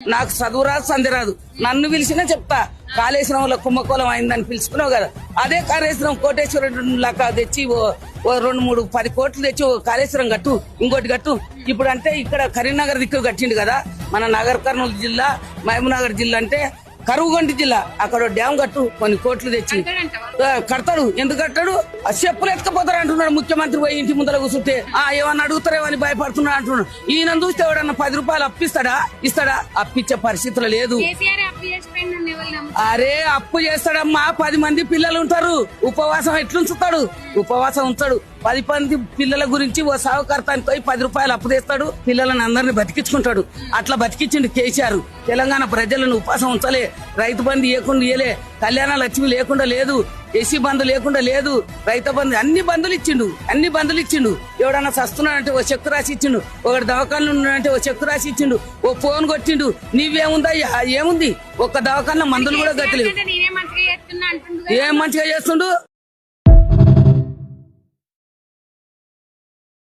నాకు చదువు రాదు సంధి రాదు. నన్ను పిలిచినా చెప్తా. కాళేశ్వరంలో కుంభకోణం అయిందని పిలుచుకున్నావు కదా. అదే కాళేశ్వరం కోటేశ్వరుడు లాగా తెచ్చి ఓ ఓ రెండు మూడు పది కోట్లు తెచ్చి ఓ కాళేశ్వరం కట్టు ఇంకోటి కట్టు. ఇప్పుడు అంటే ఇక్కడ కరీంనగర్ దిక్కు కట్టిండు కదా. మన నగర్ కర్నూలు జిల్లా మహబూబ్నగర్ జిల్లా అంటే కరువుగంటి జిల్లా. అక్కడ డ్యామ్ కట్టు కొన్ని కోట్లు తెచ్చి. కడతాడు. ఎందుకు కట్టాడు? ఆ చెప్పులు ఎత్తుకపోతారు అంటున్నాడు ముఖ్యమంత్రి పోయి ఇంటి ముందర కూర్చుంటే. ఆ ఏమన్నా అడుగుతారేమో అని భయపడుతున్నాడు అంటున్నాడు. ఈయన చూస్తే ఎవడన్నా పది రూపాయలు అప్పిస్తాడా ఇస్తాడా? అప్పిచ్చే పరిస్థితులు లేదు? అరే అప్పు చేస్తాడమ్మా. పది మంది పిల్లలు ఉంటారు. ఉపవాసం ఎట్లుంచుతాడు? ఉపవాసం ఉంచాడు పది మంది పిల్లల గురించి ఓ సాగుకర్తానికి పోయి పది రూపాయలు అప్పు తెస్తాడు. పిల్లలను అందరిని బతికించుకుంటాడు. అట్లా బతికించిండు కేసీఆర్. తెలంగాణ ప్రజలను ఉపవాసం ఉంచలే. రైతు బంధు ఇవ్వకుండా ఇయ్యలే. కళ్యాణ లక్ష్మి లేకుండా లేదు. ఎసి బంధు లేకుండా లేదు. రైతు బంధు అన్ని బంధులు ఇచ్చిండు. అన్ని బంధులు ఇచ్చిండు. ఎవడన్నా సస్తున్నాడంటే ఓ చెక్కు రాసి ఇచ్చిండు. ఒకటి దవాఖాన ఉన్నాడంటే ఓ చెక్కు రాసి ఇచ్చిండు. ఓ ఫోన్ కొట్టిండు. నీవేముందా? ఏముంది? ఒక్క దవాఖాన మందులు కూడా గట్టలేదు కదా. ఏం మంచిగా చేస్తుండు?